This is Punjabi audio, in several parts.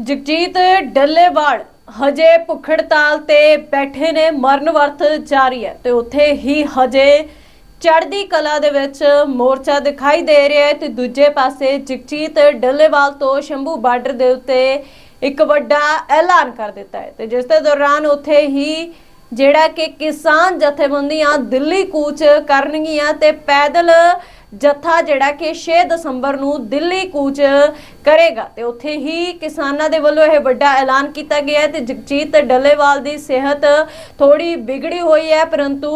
ਜਗਜੀਤ ਡੱਲੇਵਾਲ ਹਜੇ ਭੁੱਖੜਤਾਲ ਤੇ ਬੈਠੇ ਨੇ, ਮਰਨ ਵਰਤ ਜਾਰੀ ਹੈ ਤੇ ਉੱਥੇ ਹੀ ਹਜੇ ਚੜ੍ਹਦੀ ਕਲਾ ਦੇ ਵਿੱਚ ਮੋਰਚਾ ਦਿਖਾਈ ਦੇ ਰਿਹਾ ਹੈ ਤੇ ਦੂਜੇ ਪਾਸੇ ਜਗਜੀਤ ਡੱਲੇਵਾਲ ਤੋਂ ਸ਼ੰਭੂ ਬਾਰਡਰ ਦੇ ਉੱਤੇ ਇੱਕ ਵੱਡਾ ਐਲਾਨ ਕਰ ਦਿੱਤਾ ਹੈ ਤੇ ਜਿਸ ਦੇ ਦੌਰਾਨ ਉੱਥੇ ਹੀ ਜਿਹੜਾ ਕਿ ਕਿਸਾਨ ਜਥੇਬੰਦੀਆਂ ਦਿੱਲੀ ਕੂਚ ਕਰਨਗੀਆਂ ਤੇ ਪੈਦਲ ਜਥਾ ਜਿਹੜਾ ਕਿ 6 ਦਸੰਬਰ ਨੂੰ ਦਿੱਲੀ ਕੂਚ ਕਰੇਗਾ ਤੇ ਉੱਥੇ ਹੀ ਕਿਸਾਨਾਂ ਦੇ ਵੱਲੋਂ ਇਹ ਵੱਡਾ ਐਲਾਨ ਕੀਤਾ ਗਿਆ ਤੇ ਜਗਜੀਤ ਡੱਲੇਵਾਲ ਦੀ ਸਿਹਤ ਥੋੜੀ ਵਿਗੜੀ ਹੋਈ ਹੈ, ਪਰੰਤੂ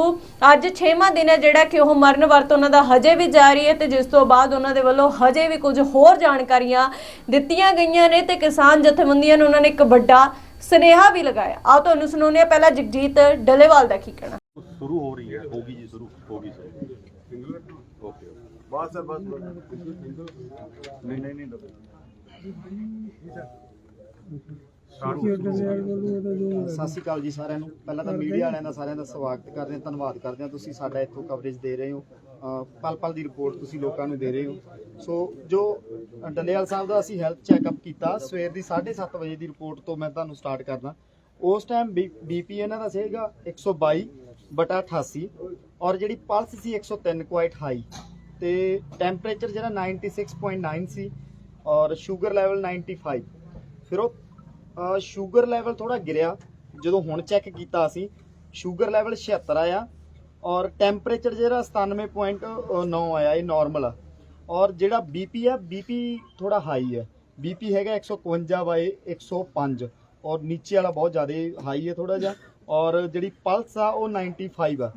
ਅੱਜ 6ਵਾਂ ਦਿਨ ਹੈ ਜਿਹੜਾ ਕਿ ਉਹ ਮਰਨ ਵਰਤ ਉਹਨਾਂ ਦਾ ਹਜੇ ਵੀ ਜਾਰੀ ਹੈ ਤੇ ਜਿਸ ਤੋਂ ਬਾਅਦ ਉਹਨਾਂ ਦੇ ਵੱਲੋਂ ਹਜੇ ਵੀ ਕੁਝ ਹੋਰ ਜਾਣਕਾਰੀਆਂ ਦਿੱਤੀਆਂ ਗਈਆਂ ਨੇ ਤੇ ਕਿਸਾਨ ਜਥੇਬੰਦੀਆਂ ਨੂੰ ਉਹਨਾਂ ਨੇ ਇੱਕ ਵੱਡਾ ਸਨੇਹਾ ਵੀ ਲਗਾਇਆ। ਆਓ ਤੁਹਾਨੂੰ ਸੁਣਾਉਂਦੇ ਆ ਪਹਿਲਾਂ ਜਗਜੀਤ ਡੱਲੇਵਾਲ ਦਾ ਕੀ ਕਹਿਣਾ। ਸ਼ੁਰੂ ਹੋ ਰਹੀ ਹੈ ਹੋਗੀ ਜੀ, ਸ਼ੁਰੂ ਹੋਗੀ ਸਰ। ਬਸ ਸਰ ਬਸ ਨਹੀਂ ਨਹੀਂ ਨਹੀਂ ਸਤਿ ਸ਼੍ਰੀ ਅਕਾਲ ਜੀ ਸਾਰਿਆਂ ਨੂੰ। ਪਹਿਲਾਂ ਤਾਂ ਮੀਡੀਆ ਵਾਲਿਆਂ ਦਾ ਸਾਰਿਆਂ ਦਾ ਸਵਾਗਤ ਕਰਦੇ ਹਾਂ ਧੰਨਵਾਦ ਕਰਦੇ ਹਾਂ। ਤੁਸੀਂ ਸਾਡਾ ਇੱਥੋਂ ਕਵਰੇਜ ਦੇ ਰਹੇ ਹੋ। ਪਲ ਪਲ ਦੀ ਰਿਪੋਰਟ ਤੁਸੀਂ ਲੋਕਾਂ ਨੂੰ ਦੇ ਰਹੇ ਹੋ। ਸੋ ਜੋ ਡੱਲੇਵਾਲ ਸਾਹਿਬ ਦਾ ਅਸੀਂ ਹੈਲਥ ਚੈੱਕਅਪ ਕੀਤਾ ਸਵੇਰ ਦੀ 7:30 ਵਜੇ ਦੀ ਰਿਪੋਰਟ ਤੋਂ ਮੈਂ ਤੁਹਾਨੂੰ ਸਟਾਰਟ ਕਰਦਾ। ਉਸ ਟਾਈਮ ਬੀਪੀ ਇਹਨਾਂ ਦਾ ਸੀਗਾ 122 ਬਟਾ 88 ਔਰ ਜਿਹੜੀ ਪਲਸ ਸੀ 103 ਕੁਆਇਟ ਹਾਈ ਤੇ ਟੈਂਪਰੇਚਰ ਜਿਹੜਾ 96.9 ਸੀ ਔਰ ਸ਼ੂਗਰ ਲੈਵਲ 95 ਫਿਰ ਉਹ ਸ਼ੂਗਰ ਲੈਵਲ ਥੋੜਾ ਗਿਰਿਆ। ਜਦੋਂ ਹੁਣ ਚੈੱਕ ਕੀਤਾ ਅਸੀਂ ਸ਼ੂਗਰ ਲੈਵਲ 76 ਆਇਆ ਔਰ ਟੈਂਪਰੇਚਰ ਜਿਹੜਾ 97.9 ਆਇਆ, ਇਹ ਨਾਰਮਲ ਆ। ਔਰ ਜਿਹੜਾ ਬੀਪੀ ਆ ਬੀਪੀ ਥੋੜਾ ਹਾਈ ਹੈ ਬੀਪੀ ਹੈਗਾ 151 ਬਾਈ 105 ਔਰ ਨੀਚੇ ਵਾਲਾ ਬਹੁਤ ਜ਼ਿਆਦਾ ਹਾਈ ਹੈ ਥੋੜਾ ਜਿਹਾ। ਔਰ ਜਿਹੜੀ ਪਲਸ ਆ, ਉਹ 95 ਆ।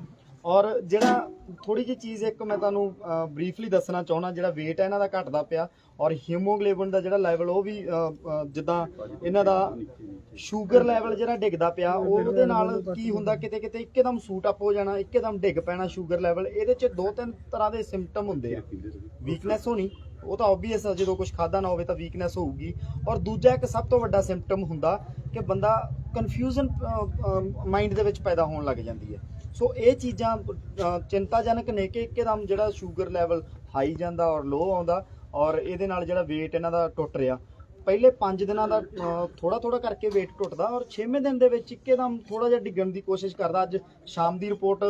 ਔਰ ਜਿਹੜਾ ਥੋੜੀ ਜਿਹੀ ਚੀਜ਼ ਇੱਕ ਮੈਂ ਤੁਹਾਨੂੰ ਬਰੀਫਲੀ ਦੱਸਣਾ ਚਾਹਣਾ ਜਿਹੜਾ weight ਹੈ ਇਹਨਾਂ ਦਾ ਘਟਦਾ ਪਿਆ ਔਰ ਹੀਮੋਗਲੋਬਿਨ ਦਾ ਜਿਹੜਾ ਲੈਵਲ ਉਹ ਵੀ ਜਿੱਦਾਂ ਇਹਨਾਂ ਦਾ ਸ਼ੂਗਰ ਲੈਵਲ ਜਿਹੜਾ ਡਿੱਗਦਾ ਪਿਆ, ਉਹਦੇ ਨਾਲ ਕੀ ਹੁੰਦਾ, ਕਿਤੇ ਕਿਤੇ ਇੱਕਦਮ ਸੂਟ ਅਪ ਹੋ ਜਾਣਾ, ਇੱਕਦਮ ਡਿੱਗ ਪੈਣਾ ਸ਼ੂਗਰ ਲੈਵਲ ਇਹਦੇ ਚ ਦੋ ਤਿੰਨ ਤਰ੍ਹਾਂ ਦੇ ਸਿੰਪਟਮ ਹੁੰਦੇ ਆ। ਵੀਕਨੈਸ ਹੋਣੀ, ਉਹ ਤਾਂ ਆਬਵੀਅਸ ਆ, ਜਦੋਂ ਕੁਝ ਖਾਦਾ ਨਾ ਹੋਵੇ ਤਾਂ ਵੀਕਨੈਸ ਹੋਊਗੀ। ਔਰ ਦੂਜਾ ਇੱਕ ਸਭ ਤੋਂ ਵੱਡਾ ਸਿੰਪਟਮ ਹੁੰਦਾ ਕਿ ਬੰਦਾ ਕਨਫਿਊਜ਼ਨ ਮਾਈਂਡ ਦੇ ਵਿੱਚ ਪੈਦਾ ਹੋਣ ਲੱਗ ਜਾਂਦੀ ਹੈ। ਸੋ ਇਹ ਚੀਜ਼ਾਂ ਚਿੰਤਾਜਨਕ ਨੇ ਕਿ ਇੱਕਦਮ ਜਿਹੜਾ ਸ਼ੂਗਰ ਲੈਵਲ ਹਾਈ ਜਾਂਦਾ ਔਰ ਲੋ ਆਉਂਦਾ ਔਰ ਇਹਦੇ ਨਾਲ ਜਿਹੜਾ weight ਇਹਨਾਂ ਦਾ ਟੁੱਟ ਰਿਹਾ। ਪਹਿਲੇ 5 ਦਿਨਾਂ ਦਾ ਥੋੜਾ ਥੋੜਾ ਕਰਕੇ weight ਟੁੱਟਦਾ ਔਰ 6ਵੇਂ ਦਿਨ ਦੇ ਵਿੱਚ ਇੱਕਦਮ ਥੋੜਾ ਜਿਹਾ ਡਿੱਗਣ ਦੀ ਕੋਸ਼ਿਸ਼ ਕਰਦਾ। ਅੱਜ ਸ਼ਾਮ ਦੀ ਰਿਪੋਰਟ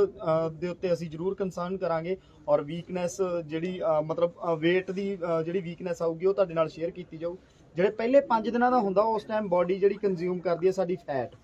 ਦੇ ਉੱਤੇ ਅਸੀਂ ਜ਼ਰੂਰ ਕੰਸਰਨ ਕਰਾਂਗੇ ਔਰ ਵੀਕਨੈਸ ਜਿਹੜੀ ਮਤਲਬ weight ਦੀ ਜਿਹੜੀ ਵੀਕਨੈਸ ਆਊਗੀ ਉਹ ਤੁਹਾਡੇ ਨਾਲ ਸ਼ੇਅਰ ਕੀਤੀ ਜਾਊ। ਜਿਹੜੇ ਪਹਿਲੇ 5 ਦਿਨਾਂ ਦਾ ਹੁੰਦਾ, ਉਸ ਟਾਈਮ ਬਾਡੀ ਜਿਹੜੀ ਕੰਜ਼ਿਊਮ ਕਰਦੀ ਹੈ, ਸਾਡੀ ਫੈਟ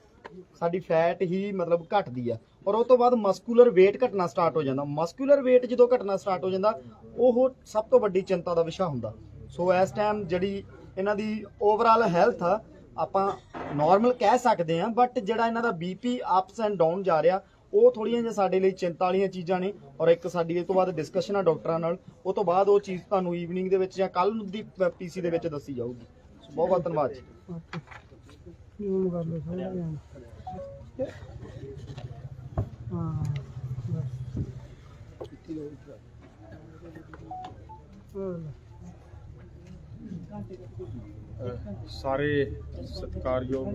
ਸਾਡੀ ਫੈਟ ਹੀ ਮਤਲਬ ਘਟਦੀ ਆ ਔਰ ਉਸ ਤੋਂ ਬਾਅਦ ਮਸਕੂਲਰ weight ਘਟਣਾ ਸਟਾਰਟ ਹੋ ਜਾਂਦਾ। ਮਸਕੂਲਰ weight ਜਦੋਂ ਘਟਣਾ ਸਟਾਰਟ ਹੋ ਜਾਂਦਾ ਉਹ ਸਭ ਤੋਂ ਵੱਡੀ ਚਿੰਤਾ ਦਾ ਵਿਸ਼ਾ ਹੁੰਦਾ। ਸੋ ਇਸ ਟਾਈਮ ਜਿਹੜੀ ਇਹਨਾਂ ਦੀ ਓਵਰਆਲ ਹੈਲਥ ਆ ਆਪਾਂ ਨਾਰਮਲ ਕਹਿ ਸਕਦੇ ਆ ਬਟ ਜਿਹੜਾ ਇਹਨਾਂ ਦਾ ਬੀਪੀ ਅਪਸ ਐਂਡ ਡਾਊਨ ਜਾ ਰਿਹਾ ਉਹ ਥੋੜੀਆਂ ਜਿਹੀਆਂ ਸਾਡੇ ਲਈ ਚਿੰਤਾ ਵਾਲੀਆਂ ਚੀਜ਼ਾਂ ਨੇ। ਔਰ ਇੱਕ ਸਾਡੀ ਇਸ ਤੋਂ ਬਾਅਦ ਡਿਸਕਸ਼ਨ ਆ ਡਾਕਟਰਾਂ ਨਾਲ ਉਹ ਤੋਂ ਬਾਅਦ ਉਹ ਚੀਜ਼ ਤੁਹਾਨੂੰ ਈਵਨਿੰਗ ਦੇ ਵਿੱਚ ਜਾਂ ਕੱਲ ਨੂੰ ਦੀ ਪੀਸੀ ਦੇ ਵਿੱਚ ਦੱਸੀ ਜਾਊਗੀ। ਸੋ ਬਹੁਤ ਬਹੁਤ ਧੰਨਵਾਦ ਜੀ। ਜ਼ੂਮ ਕਰ ਲਓ ਸਾਰੇ ਸਤਿਕਾਰਯੋਗ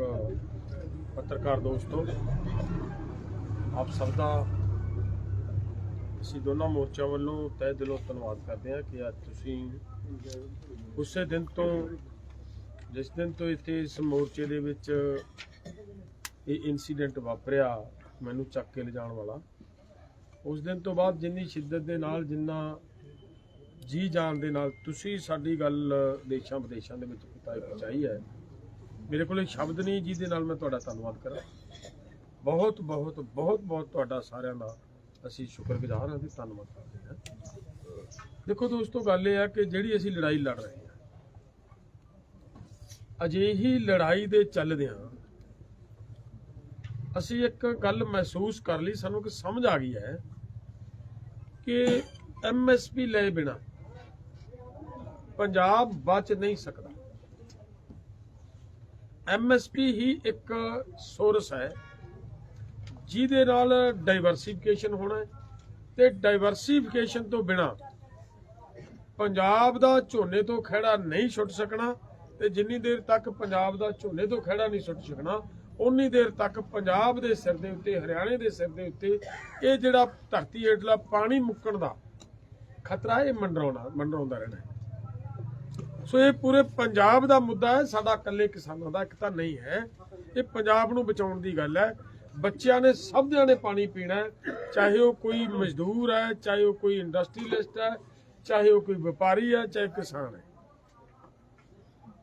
ਪੱਤਰਕਾਰ ਦੋਸਤੋ, ਆਪ ਸਭ ਦਾ ਅਸੀਂ ਦੋਨਾਂ ਮੋਰਚਿਆਂ ਵੱਲੋਂ ਤਹਿ ਦਿਲੋਂ ਧੰਨਵਾਦ ਕਰਦੇ ਹਾਂ ਕਿ ਅੱਜ ਤੁਸੀਂ ਉਸੇ ਦਿਨ ਤੋਂ, ਜਿਸ ਦਿਨ ਤੋਂ ਇੱਥੇ ਇਸ ਮੋਰਚੇ ਦੇ ਵਿੱਚ ਇਹ ਇਨਸੀਡੈਂਟ ਵਾਪਰਿਆ ਮੈਨੂੰ ਚੱਕ ਕੇ ਲਿਜਾਣ ਵਾਲਾ। ਉਸ ਦਿਨ ਤੋਂ ਬਾਅਦ ਜਿੰਨੀ ਸ਼ਿੱਦਤ ਦੇ ਨਾਲ, ਜਿੰਨਾ ਜੀ ਜਾਨ ਦੇ ਨਾਲ ਤੁਸੀਂ ਸਾਡੀ ਗੱਲ ਦੇਸ਼ਾਂ ਵਿਦੇਸ਼ਾਂ ਦੇ ਵਿੱਚ ਪਹੁੰਚਾਈ ਪਹੁੰਚਾਈ ਹੈ। ਮੇਰੇ ਕੋਲ ਇੱਕ ਸ਼ਬਦ ਨਹੀਂ, ਜਿਹਦੇ ਨਾਲ ਮੈਂ ਤੁਹਾਡਾ ਧੰਨਵਾਦ ਕਰਾਂ। ਬਹੁਤ ਬਹੁਤ ਬਹੁਤ ਬਹੁਤ ਤੁਹਾਡਾ ਸਾਰਿਆਂ ਦਾ ਅਸੀਂ ਸ਼ੁਕਰਗੁਜ਼ਾਰ ਹਾਂ ਤੇ ਧੰਨਵਾਦ ਕਰਦੇ ਹਾਂ। ਦੇਖੋ ਦੋਸਤੋ, ਗੱਲ ਇਹ ਹੈ ਕਿ ਜਿਹੜੀ ਅਸੀਂ ਲੜਾਈ ਲੜ ਰਹੇ ਹਾਂ, ਅਜਿਹੀ ਲੜਾਈ ਦੇ ਚੱਲਦਿਆਂ ਅਸੀਂ ਇੱਕ ਗੱਲ ਮਹਿਸੂਸ ਕਰ ਲਈ, ਸਾਨੂੰ ਕਿ ਸਮਝ ਆ ਗਈ ਹੈ ਕਿ ਐਮਐਸਪੀ ਲਏ ਬਿਨਾ ਪੰਜਾਬ ਬਚ ਨਹੀਂ ਸਕਦਾ। ਐਮਐਸਪੀ ਹੀ ਇੱਕ ਸੋਰਸ ਹੈ, ਜਿਹਦੇ ਨਾਲ ਡਾਈਵਰਸਿਫਿਕੇਸ਼ਨ ਹੋਣਾ ਹੈ ਤੇ ਡਾਈਵਰਸਿਫਿਕੇਸ਼ਨ ਤੋਂ ਬਿਨਾ ਪੰਜਾਬ ਦਾ ਝੋਨੇ ਤੋਂ ਖਹਿੜਾ ਨਹੀਂ ਛੁੱਟ ਸਕਣਾ ਤੇ ਜਿੰਨੀ ਦੇਰ ਤੱਕ ਪੰਜਾਬ ਦਾ ਝੋਨੇ ਤੋਂ ਖਹਿੜਾ ਨਹੀਂ ਛੁੱਟ ਸਕਣਾ ਉਨੀ ਦੇਰ ਤੱਕ ਪੰਜਾਬ ਦੇ ਸਿਰ ਦੇ ਉੱਤੇ, ਹਰਿਆਣੇ ਦੇ ਸਿਰ ਦੇ ਉੱਤੇ ਇਹ ਜਿਹੜਾ ਧਰਤੀ ਹੇਠਲਾ ਪਾਣੀ ਮੁੱਕਣ ਦਾ ਖਤਰਾ ਇਹ ਮੰਡਰਾਉਣਾ, ਮੰਡਰਾਉਂਦਾ ਰਹਿਣਾ ਸੋ ਇਹ ਪੂਰੇ ਪੰਜਾਬ ਦਾ ਮੁੱਦਾ ਹੈ, ਸਾਡਾ ਇਕੱਲੇ ਕਿਸਾਨਾਂ ਦਾ ਇੱਕ ਤਾਂ ਨਹੀਂ ਹੈ। ਇਹ ਪੰਜਾਬ ਨੂੰ ਬਚਾਉਣ ਦੀ ਗੱਲ ਹੈ। ਬੱਚਿਆਂ ਨੇ, ਸਭ ਸਭਦਿਆਂ ਨੇ ਪਾਣੀ ਪੀਣਾ ਚਾਹੇ ਉਹ ਕੋਈ ਮਜ਼ਦੂਰ ਹੈ, ਚਾਹੇ ਉਹ ਕੋਈ ਇੰਡਸਟਰੀਲਿਸਟ ਹੈ, ਚਾਹੇ ਉਹ ਕੋਈ ਵਪਾਰੀ ਹੈ, ਚਾਹੇ ਕਿਸਾਨ ਹੈ।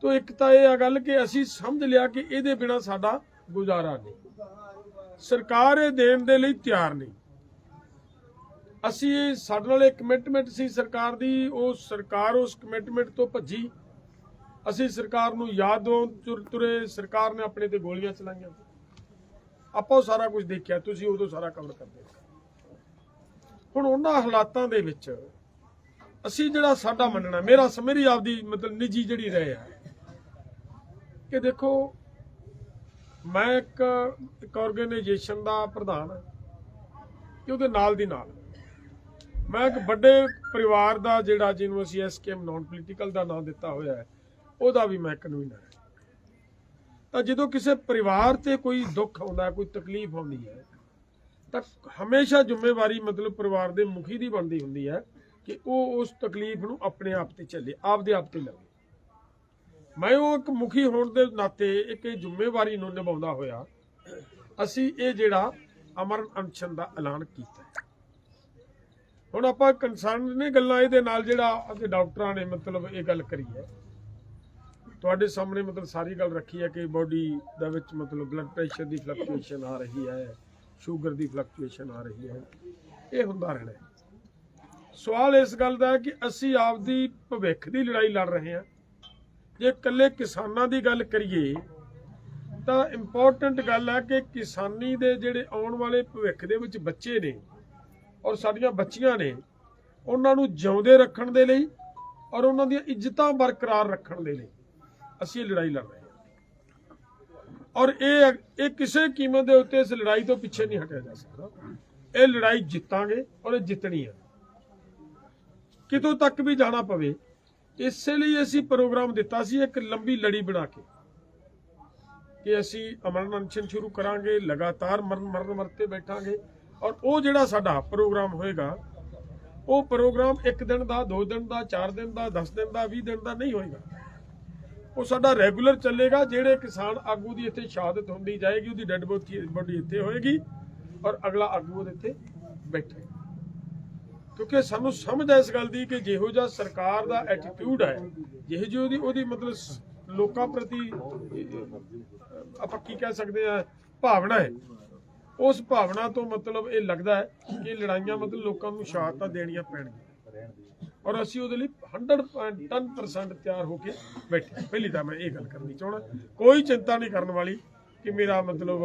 ਤੋ ਇੱਕ ਤਾਂ ਇਹ ਆ ਗੱਲ ਕਿ ਅਸੀਂ ਸਮਝ ਲਿਆ ਕਿ ਇਹਦੇ ਬਿਨਾ ਸਾਡਾ ਗੁਜ਼ਾਰਾ ਨਹੀਂ। ਸਰਕਾਰ ਇਹ ਦੇਣ ਦੇ ਲਈ ਤਿਆਰ ਨਹੀਂ। ਅਸੀਂ ਸਾਡੇ ਨਾਲ ਇੱਕ ਕਮਿਟਮੈਂਟ ਸੀ ਸਰਕਾਰ ਦੀ, ਉਹ ਸਰਕਾਰ ਉਸ ਕਮਿਟਮੈਂਟ ਤੋਂ ਭੱਜੀ। ਅਸੀਂ ਸਰਕਾਰ ਨੂੰ ਯਾਦੋਂ ਤੁਰ, ਤੁਰੇ, ਸਰਕਾਰ ਨੇ ਆਪਣੇ ਤੇ ਗੋਲੀਆਂ ਚਲਾਈਆਂ। ਆਪਾਂ ਉਹ ਸਾਰਾ ਕੁਝ ਦੇਖਿਆ, ਤੁਸੀਂ ਉਦੋਂ ਸਾਰਾ ਕਵਰ ਕਰਦੇ ਹੁਣ ਉਹਨਾਂ ਹਾਲਾਤਾਂ ਦੇ ਵਿੱਚ ਅਸੀਂ ਜਿਹੜਾ ਸਾਡਾ ਮੰਨਣਾ, ਮੇਰਾ ਮੇਰੀ ਆਪਦੀ ਮਤਲਬ ਨਿੱਜੀ ਜਿਹੜੀ ਰਹਿ ਆ, ਕਿ ਦੇਖੋ ਮੈਂ ਇੱਕ ਇੱਕ ਆਰਗੇਨਾਈਜੇਸ਼ਨ ਦਾ ਪ੍ਰਧਾਨ ਹਾਂ ਤੇ ਉਹਦੇ ਨਾਲ ਦੀ ਨਾਲ। ਮੈਂ ਇੱਕ ਵੱਡੇ ਪਰਿਵਾਰ ਦਾ ਜਿਹੜਾ ਜਿਹਨੂੰ ਅਸੀਂ ਐਸਕੇਐਮ ਨਾਨ ਪੋਲੀਟੀਕਲ ਦਾ ਨਾਮ ਦਿੱਤਾ ਹੋਇਆ ਹੈ, ਉਹਦਾ ਵੀ ਮੈਂ ਕਨਵੀਨਰ ਹਾਂ। ਤਾਂ ਜਦੋਂ ਕਿਸੇ ਪਰਿਵਾਰ ਤੇ ਕੋਈ ਦੁੱਖ ਆਉਂਦਾ, ਕੋਈ ਤਕਲੀਫ ਆਉਂਦੀ ਹੈ, ਤਾਂ ਹਮੇਸ਼ਾ ਜ਼ਿੰਮੇਵਾਰੀ ਮਤਲਬ ਪਰਿਵਾਰ ਦੇ ਮੁਖੀ ਦੀ ਬਣਦੀ ਹੁੰਦੀ ਹੈ ਕਿ ਉਹ ਉਸ ਤਕਲੀਫ ਨੂੰ ਆਪਣੇ ਆਪ ਤੇ ਚੱਲੇ ਆਪਦੇ ਆਪ ਤੇ ਲਵੇ। ਮੈਂ ਉਹ ਇੱਕ ਮੁਖੀ ਹੋਣ ਦੇ ਨਾਤੇ ਇੱਕ ਇਹ ਜ਼ਿੰਮੇਵਾਰੀ ਨੂੰ ਨਿਭਾਉਂਦਾ ਹੋਇਆ, ਅਸੀਂ ਇਹ ਜਿਹੜਾ ਅਮਰਨ ਅਨਸ਼ਨ ਦਾ ਐਲਾਨ ਕੀਤਾ ਹੁਣ ਆਪਾਂ ਕੰਸਰਨ ਨੇ ਗੱਲਾਂ ਇਹਦੇ ਨਾਲ ਜਿਹੜਾ ਅੱਗੇ ਡਾਕਟਰਾਂ ਨੇ ਮਤਲਬ ਇਹ ਗੱਲ ਕਰੀ ਹੈ। ਤੁਹਾਡੇ ਸਾਹਮਣੇ ਮਤਲਬ ਸਾਰੀ ਗੱਲ ਰੱਖੀ ਹੈ ਕਿ ਬੋਡੀ ਦੇ ਵਿੱਚ ਮਤਲਬ ਬਲੱਡ ਪ੍ਰੈਸ਼ਰ ਦੀ ਫਲਕਚੁਏਸ਼ਨ ਆ ਰਹੀ ਹੈ ਸ਼ੂਗਰ ਦੀ ਫਲਕਚੁਏਸ਼ਨ ਆ ਰਹੀ ਹੈ। ਇਹ ਹੁੰਦਾ ਰਹਿਣਾ ਸਵਾਲ ਇਸ ਗੱਲ ਦਾ ਹੈ ਕਿ ਅਸੀਂ ਆਪਦੀ ਭਵਿੱਖ ਦੀ ਲੜਾਈ ਲੜ ਰਹੇ ਹਾਂ। ਜੇ ਇਕੱਲੇ ਕਿਸਾਨਾਂ ਦੀ ਗੱਲ ਕਰੀਏ, ਤਾਂ ਇੰਪੋਰਟੈਂਟ ਗੱਲ ਹੈ ਕਿ ਕਿਸਾਨੀ ਦੇ ਜਿਹੜੇ ਆਉਣ ਵਾਲੇ ਭਵਿੱਖ ਦੇ ਵਿੱਚ ਬੱਚੇ ਨੇ ਔਰ ਸਾਡੀਆਂ ਬੱਚੀਆਂ ਨੇ, ਉਹਨਾਂ ਨੂੰ ਜਿਉਂਦੇ ਰੱਖਣ ਦੇ ਲਈ ਔਰ ਉਹਨਾਂ ਦੀਆਂ ਇੱਜ਼ਤਾਂ ਬਰਕਰਾਰ ਰੱਖਣ ਦੇ ਲਈ ਅਸੀਂ ਇਹ ਲੜਾਈ ਲੜ ਰਹੇ ਹਾਂ। ਔਰ ਇਹ ਇਹ ਕਿਸੇ ਕੀਮਤ ਦੇ ਉੱਤੇ ਇਸ ਲੜਾਈ ਤੋਂ ਪਿੱਛੇ ਨਹੀਂ ਹਟਿਆ ਜਾ ਸਕਦਾ। ਇਹ ਲੜਾਈ ਜਿੱਤਾਂਗੇ ਔਰ ਇਹ ਜਿੱਤਣੀ ਹੈ। ਕਿਤੋਂ ਤੱਕ ਵੀ ਜਾਣਾ ਪਵੇ ਇਸੇ ਲਈ ਅਸੀਂ ਪ੍ਰੋਗਰਾਮ ਦਿੱਤਾ ਸੀ ਇੱਕ ਲੰਬੀ ਲੜੀ ਬਣਾ ਕੇ ਕਿ ਅਸੀਂ ਅਮਰਨ ਅਨਸ਼ਨ ਸ਼ੁਰੂ ਕਰਾਂਗੇ, ਲਗਾਤਾਰ ਮਰਨ ਮਰਨ ਮਰਤੇ ਬੈਠਾਂਗੇ ਔਰ ਉਹ ਜਿਹੜਾ ਸਾਡਾ ਪ੍ਰੋਗਰਾਮ ਹੋਏਗਾ, ਉਹ ਪ੍ਰੋਗਰਾਮ ਇੱਕ ਦਿਨ ਦਾ, ਦੋ ਦਿਨ ਦਾ, ਚਾਰ ਦਿਨ ਦਾ 10 ਦਿਨ ਦਾ 20 ਦਿਨ ਦਾ ਨਹੀਂ ਹੋਏਗਾ। ਉਹ ਸਾਡਾ ਰੈਗੂਲਰ ਚੱਲੇਗਾ, ਜਿਹੜੇ ਕਿਸਾਨ ਆਗੂ ਦੀ ਇੱਥੇ ਸ਼ਹਾਦਤ ਹੁੰਦੀ ਜਾਏਗੀ, ਉਹਦੀ ਡੈੱਡ ਬੋਡੀ ਇੱਥੇ ਹੋਏਗੀ ਔਰ ਅਗਲਾ ਆਗੂ ਉਹਦੇ ਇੱਥੇ ਬੈਠੇ ਕਿਉਂਕਿ ਸਾਨੂੰ ਸਮਝ ਹੈ ਇਸ ਗੱਲ ਦੀ ਕਿ ਜਿਹੋ ਜਿਹਾ ਸਰਕਾਰ ਦਾ ਐਟੀਟਿਊਡ ਹੈ, ਜਿਹੋ ਜਿਹੀ ਉਹਦੀ ਉਹਦੀ ਮਤਲਬ ਲੋਕਾਂ ਪ੍ਰਤੀ ਆਪਾਂ ਕੀ ਕਹਿ ਸਕਦੇ ਆ ਭਾਵਨਾ ਹੈ। ਉਸ ਭਾਵਨਾ ਤੋਂ ਮਤਲਬ ਇਹ ਲੱਗਦਾ ਹੈ ਕਿ ਲੜਾਈਆਂ ਮਤਲਬ ਲੋਕਾਂ ਨੂੰ ਸ਼ਹਾਦਤਾਂ ਦੇਣੀਆਂ ਪੈਣਗੀਆਂ। ਔਰ ਅਸੀਂ ਉਹਦੇ ਲਈ 100% ਤਿਆਰ ਹੋ ਕੇ ਬੈਠੇ ਪਹਿਲੀ ਤਾਂ ਮੈਂ ਇਹ ਗੱਲ ਕਰਨੀ ਚਾਹਣਾ ਕੋਈ ਚਿੰਤਾ ਨਹੀਂ ਕਰਨ ਵਾਲੀ ਕਿ ਮੇਰਾ ਮਤਲਬ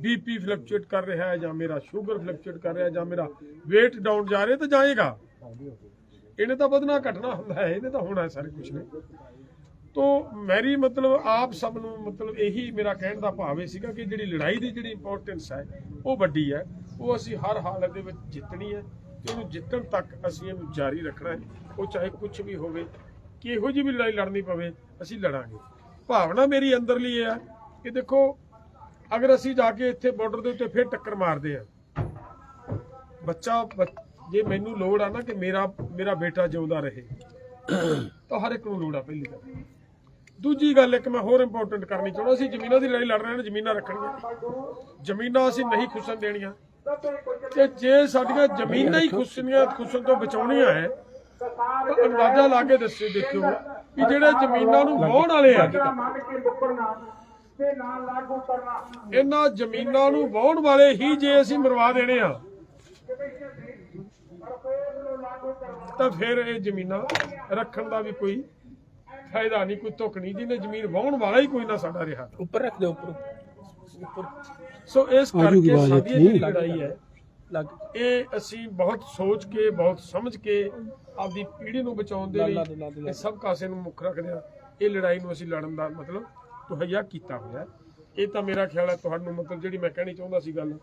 ਬੀਪੀ ਫਲਕਚੁਏਟ ਕਰ ਰਿਹਾ ਹੈ ਜਾਂ ਮੇਰਾ ਸ਼ੂਗਰ ਫਲਕਚੁਏਟ ਕਰ ਰਿਹਾ ਜਾਂ ਮੇਰਾ weight ਡਾਊਨ ਜਾ ਰਿਹਾ ਤਾਂ ਜਾਏਗਾ। ਇਹਨੇ ਤਾਂ ਵਧਣਾ ਘਟਣਾ ਹੁੰਦਾ ਹੈ, ਇਹਨੇ ਤਾਂ ਹੋਣਾ ਸਾਰੇ ਕੁਝ ਨੇ। ਤੋ ਮੇਰੀ ਮਤਲਬ ਆਪ ਸਭ ਨੂੰ ਮਤਲਬ ਇਹੀ ਮੇਰਾ ਕਹਿਣ ਦਾ ਭਾਵ ਇਹ ਸੀਗਾ ਕਿ ਜਿਹੜੀ ਲੜਾਈ ਦੀ ਜਿਹੜੀ ਇੰਪੋਰਟੈਂਸ ਹੈ, ਉਹ ਵੱਡੀ ਹੈ। ਉਹ ਅਸੀਂ ਹਰ ਹਾਲਤ ਦੇ ਵਿੱਚ ਜਿੱਤਣੀ ਹੈ। ਤੇ ਉਹਨੂੰ ਜਿੱਤਣ ਤੱਕ ਅਸੀਂ ਇਹਨੂੰ ਜਾਰੀ ਰੱਖਣਾ ਹੈ। ਉਹ ਚਾਹੇ ਕੁਝ ਵੀ ਹੋਵੇ ਕਿਹੋ ਜਿਹੀ ਵੀ ਲੜਾਈ ਲੜਨੀ ਪਵੇ, ਅਸੀਂ ਲੜਾਂਗੇ। ਭਾਵਨਾ ਮੇਰੀ ਅੰਦਰਲੀ ਇਹ ਹੈ ਕਿ ਦੇਖੋ ਅਗਰ ਅਸੀਂ ਜਾ ਕੇ ਇੱਥੇ ਬਾਰਡਰ ਦੇ ਉੱਤੇ ਫਿਰ ਟੱਕਰ ਮਾਰਦੇ ਆ। ਬੱਚਾ ਜੇ ਮੈਨੂੰ ਲੋੜ ਆ ਨਾ ਕਿ ਮੇਰਾ ਮੇਰਾ ਬੇਟਾ ਜਿਉਂਦਾ ਰਹੇ ਤਾਂ ਹਰ ਇੱਕ ਨੂੰ ਲੋੜ ਆ ਪਹਿਲੀ ਗੱਲ। ਦੂਜੀ ਗੱਲ ਇੱਕ ਮੈਂ ਹੋਰ ਇੰਪੋਰਟੈਂਟ ਕਰਨੀ ਚਾਹੁੰਦਾ ਅਸੀਂ ਜ਼ਮੀਨਾਂ ਦੀ ਲੜਾਈ ਲੜ ਰਹੇ ਹਾਂ ਜ਼ਮੀਨਾਂ ਰੱਖਣੀਆਂ। ਜ਼ਮੀਨਾਂ ਅਸੀਂ ਨਹੀਂ ਖੁੱਸਣ ਦੇਣੀਆਂ। ਤੇ ਜੇ ਸਾਡੀਆਂ ਜ਼ਮੀਨਾਂ ਹੀ ਖੁੱਸਣੀਆਂ ਖੁੱਸਣ ਤੋਂ ਬਚਾਉਣੀਆਂ ਹੈ ਤਾਂ ਅੰਦਾਜ਼ਾ ਲਾ ਕੇ ਦੱਸੇ ਦੇਖਿਓ ਕਿ ਜਿਹੜੇ ਜ਼ਮੀਨਾਂ ਨੂੰ ਵਾਹੁਣ ਵਾਲੇ ਆ। ਇਹਨਾਂ ਜ਼ਮੀਨਾਂ ਨੂੰ ਵਾਹੁਣ ਵਾਲੇ ਹੀ ਜੇ ਅਸੀਂ ਮਰਵਾ ਦੇਣੇ ਆ। ਤਾਂ ਫਿਰ ਇਹ ਜ਼ਮੀਨਾਂ ਰੱਖਣ ਦਾ ਵੀ ਕੋਈ ਫਾਇਦਾ ਨਹੀਂ ਕੋਈ ਤੁਕ ਨਹੀਂ। ਜਿਹਨੇ ਜ਼ਮੀਨ ਵਾਹੁਣ ਵਾਲਾ ਹੀ ਕੋਈ ਨਾ ਸਾਡਾ ਰਿਹਾ। ਉੱਪਰ ਰੱਖ ਦਿਓ ਉੱਪਰ। ਸੋ ਇਸ ਕਰਕੇ ਸਾਡੀ ਇਹ। ਲੜਾਈ ਹੈ। ਲੱਗ। ਇਹ ਅਸੀਂ ਬਹੁਤ ਸੋਚ ਕੇ ਬਹੁਤ ਸਮਝ ਕੇ ਆਪਦੀ ਪੀੜ੍ਹੀ ਨੂੰ ਬਚਾਉਣ ਦੇ ਲਈ ਇਹ ਸਭ ਕਾਸੇ ਨੂੰ ਮੁੱਖ ਰੱਖਦੇ ਆ। ਇਹ ਲੜਾਈ ਨੂੰ ਅਸੀਂ ਲੜਨ ਦਾ ਮਤਲਬ ਤੁਹਈਆ ਕੀਤਾ ਹੋਇਆ ਇਹ ਤਾਂ ਮੇਰਾ ਖਿਆਲ ਹੈ, ਤੁਹਾਨੂੰ ਮਤਲਬ ਜਿਹੜੀ ਮੈਂ ਕਹਿਣੀ ਚਾਹੁੰਦਾ ਸੀ ਗੱਲ।